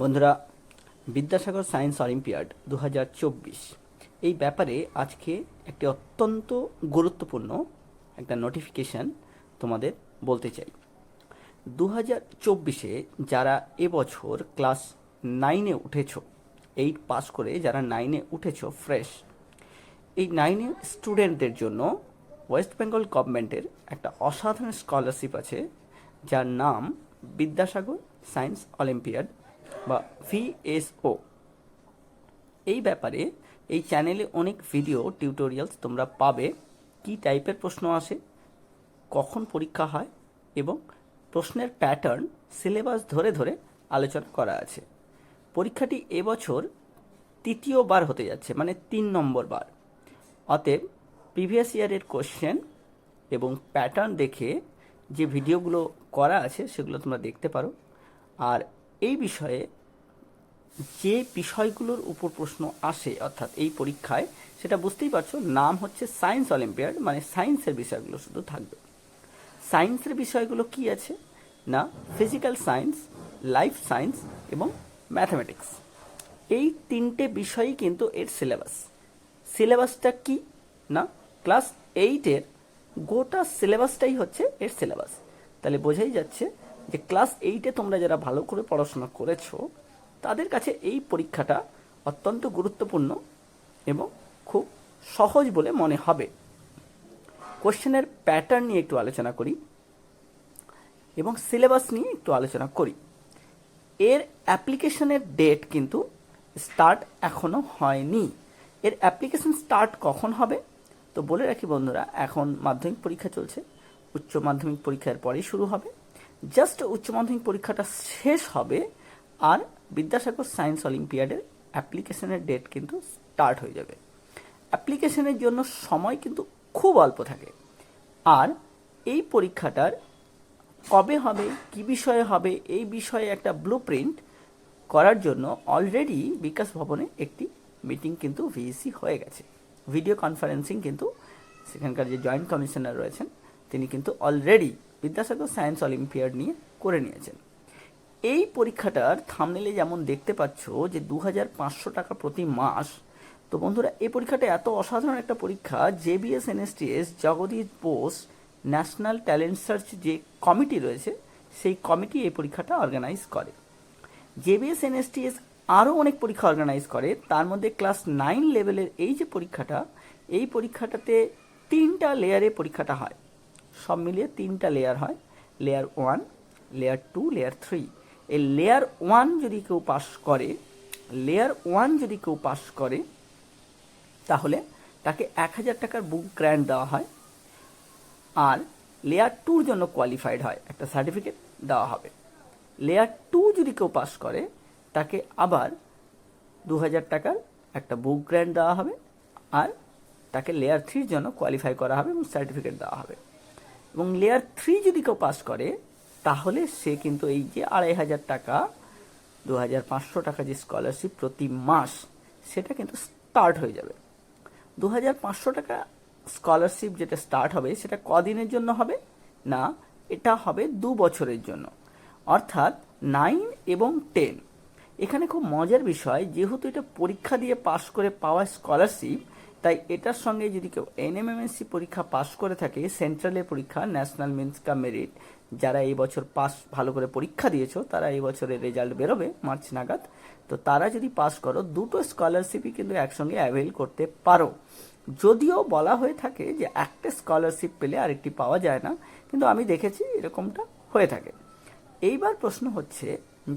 বন্ধুরা, Vidyasagar science olympiad দু হাজার চব্বিশ। এই ব্যাপারে আজকে একটি অত্যন্ত গুরুত্বপূর্ণ একটা নোটিফিকেশান তোমাদের বলতে চাই। দু হাজার চব্বিশে যারা এবছর ক্লাস নাইনে উঠেছো এইট পাস করে যারা নাইনে উঠেছো ফ্রেশ এই নাইনে স্টুডেন্টদের জন্য ওয়েস্ট বেঙ্গল গভর্নমেন্টের একটা অসাধারণ স্কলারশিপ আছে, যার নাম বিদ্যাসাগর সায়েন্স অলিম্পিয়াড বা ভিএসও এই ব্যাপারে এই চ্যানেলে অনেক ভিডিও টিউটোরিয়ালস তোমরা পাবে। কি টাইপের প্রশ্ন আসে, কখন পরীক্ষা হয় এবং প্রশ্নের প্যাটার্ন সিলেবাস ধরে ধরে আলোচনা করা আছে। পরীক্ষাটি এবছর তৃতীয়বার হতে যাচ্ছে মানে তিন নম্বর বার অতএব প্রিভিয়াস ইয়ারের কোশ্চেন এবং প্যাটার্ন দেখে যে ভিডিওগুলো করা আছে সেগুলো তোমরা দেখতে পারো। আর এই বিষয়ে যে বিষয়গুলোর উপর প্রশ্ন আসে, অর্থাৎ এই পরীক্ষায়, সেটা বুঝতেই পারছ, নাম হচ্ছে সায়েন্স অলিম্পিয়াড মানে সায়েন্সের বিষয়গুলো শুধু থাকবে। সায়েন্সের বিষয়গুলো কি আছে? না, ফিজিক্যাল সায়েন্স, লাইফ সায়েন্স এবং ম্যাথামেটিক্স। এই তিনটে বিষয়ই কিন্তু এর সিলেবাস। সিলেবাসটা কি? না, ক্লাস এইটের গোটা সিলেবাসটাই হচ্ছে এর সিলেবাস। তাহলে বোঝাই যাচ্ছে যে ক্লাস এইটে তোমরা যারা ভালো করে পড়াশোনা করেছ, তাদের কাছে এই পরীক্ষাটা অত্যন্ত গুরুত্বপূর্ণ এবং খুব সহজ বলে মনে হবে। কোশ্চেনের প্যাটার্ন নিয়ে একটু আলোচনা করি এবং সিলেবাস নিয়ে একটু আলোচনা করি। এর অ্যাপ্লিকেশনের ডেট কিন্তু স্টার্ট এখনও হয়নি। এর অ্যাপ্লিকেশন স্টার্ট কখন হবে? তো বলে রাখি বন্ধুরা, এখন মাধ্যমিক পরীক্ষা চলছে, উচ্চ মাধ্যমিক পরীক্ষার পরেই শুরু হবে। জাস্ট উচ্চ মাধ্যমিক পরীক্ষাটা শেষ হবে, আর বিদ্যাসাগর সায়েন্স অলিম্পিয়াডের অ্যাপ্লিকেশনের ডেট কিন্তু স্টার্ট হয়ে যাবে। অ্যাপ্লিকেশনের জন্য সময় কিন্তু খুব অল্প থাকে। আর এই পরীক্ষাটার কবে হবে, কি বিষয়ে হবে, এই বিষয়ে একটা ব্লু প্রিন্ট করার জন্য অলরেডি বিকাশ ভবনে একটি মিটিং কিন্তু ভিইসি হয়ে গেছে। ভিডিও কনফারেন্সিং কিন্তু সেখানকার যে জয়েন্ট কমিশনার রয়েছেন, তিনি কিন্তু অলরেডি বিদ্যাসাগর সায়েন্স অলিম্পিয়াড নিয়ে করে নিয়েছেন। এই পরীক্ষাটার থামনেলে যেমন দেখতে পাচ্ছ যে দু পাঁচশো টাকা প্রতি মাস, তো বন্ধুরা, এই পরীক্ষাটা এত অসাধারণ একটা পরীক্ষা JBS NSTS Jagadish Bose national talent search যে কমিটি রয়েছে, সেই কমিটি এই পরীক্ষাটা অর্গানাইজ করে। জেবিএস এনএসটিএস আরও অনেক পরীক্ষা অর্গানাইজ করে। তার মধ্যে ক্লাস নাইন লেভেলের এই যে পরীক্ষাটা, এই পরীক্ষাটাতে তিনটা লেয়ারে পরীক্ষাটা হয়। সব মিলিয়ে তিনটা লেয়ার হয়। Layer one layer two layer three এই লেয়ার ওয়ান যদি কেউ পাস করে লেয়ার ওয়ান যদি কেউ পাস করে, তাহলে তাকে এক হাজার টাকার বুক গ্র্যান্ড দেওয়া হয়। আর লেয়ার টুর জন্য কোয়ালিফাইড হয়, একটা সার্টিফিকেট দেওয়া হবে। লেয়ার টু যদি কেউ পাস করে, তাকে আবার দু হাজার টাকার একটা বুক গ্র্যান্ড দেওয়া হবে। আর তাকে লেয়ার থ্রির জন্য কোয়ালিফাই করা হবে এবং সার্টিফিকেট দেওয়া হবে। এবং লেয়ার থ্রি যদি কেউ পাস করে, তাহলে সে কিন্তু এই যে আড়াই হাজার টাকা দু হাজার পাঁচশো টাকা যে স্কলারশিপ প্রতি মাস, সেটা কিন্তু স্টার্ট হয়ে যাবে। দু হাজার পাঁচশো টাকা স্কলারশিপ যেটা স্টার্ট হবে, সেটা কদিনের জন্য হবে? না, এটা হবে দু বছরের জন্য। অর্থাৎ নাইন এবং টেন এখানে খুব মজার বিষয়, যেহেতু এটা পরীক্ষা দিয়ে পাশ করে পাওয়া স্কলারশিপ তাই এটার সঙ্গে যদি কেউ এনএমএমএসসি পরীক্ষা পাশ করে থাকে সেন্ট্রালের পরীক্ষা, ন্যাশনাল মিন্স কা মেরিট। যারা এই বছর পাস, ভালো করে পরীক্ষা দিয়েছ, তারা এই বছরের রেজাল্ট বেরোবে মার্চ নাগাদ। তো তারা যদি পাস করো, দুটো স্কলারশিপই কিন্তু একসঙ্গে অ্যাভেল করতে পারো। যদিও বলা হয়ে থাকে যে একটা স্কলারশিপ পেলে আরেকটি পাওয়া যায় না, কিন্তু আমি দেখেছি এরকমটা হয়ে থাকে। এইবার প্রশ্ন হচ্ছে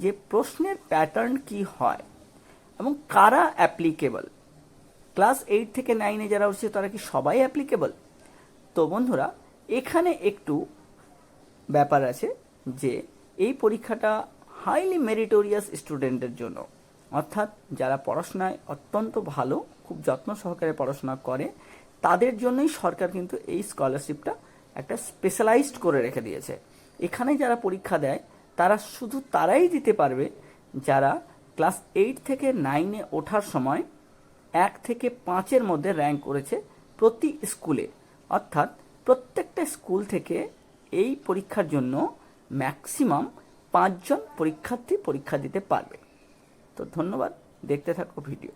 যে প্রশ্নের প্যাটার্ন কি হয় এবং কারা অ্যাপ্লিকেবল? ক্লাস এইট থেকে নাইনে যারা উঠছে, তারা কি সবাই অ্যাপ্লিকেবল তো বন্ধুরা, এখানে একটু ব্যাপার আছে যে এই পরীক্ষাটা হাইলি মেরিটোরিয়াস স্টুডেন্টের জন্য। অর্থাৎ যারা পড়াশোনায় অত্যন্ত ভালো, খুব যত্ন সহকারে পড়াশোনা করে, তাদের জন্যই সরকার কিন্তু এই স্কলারশিপটা একটা স্পেশালাইজড করে রেখে দিয়েছে। এখানে যারা পরীক্ষা দেয়, তারা শুধু তারাই দিতে পারবে যারা ক্লাস এইট থেকে নাইনে ওঠার সময় এক থেকে পাঁচের মধ্যে র্যাঙ্ক করেছে প্রতি স্কুলে অর্থাৎ প্রত্যেকটা স্কুল থেকে এই পরীক্ষার জন্য ম্যাক্সিমাম পাঁচজন পরীক্ষার্থী পরীক্ষা দিতে পারবে। তো ধন্যবাদ, দেখতে থাকো ভিডিও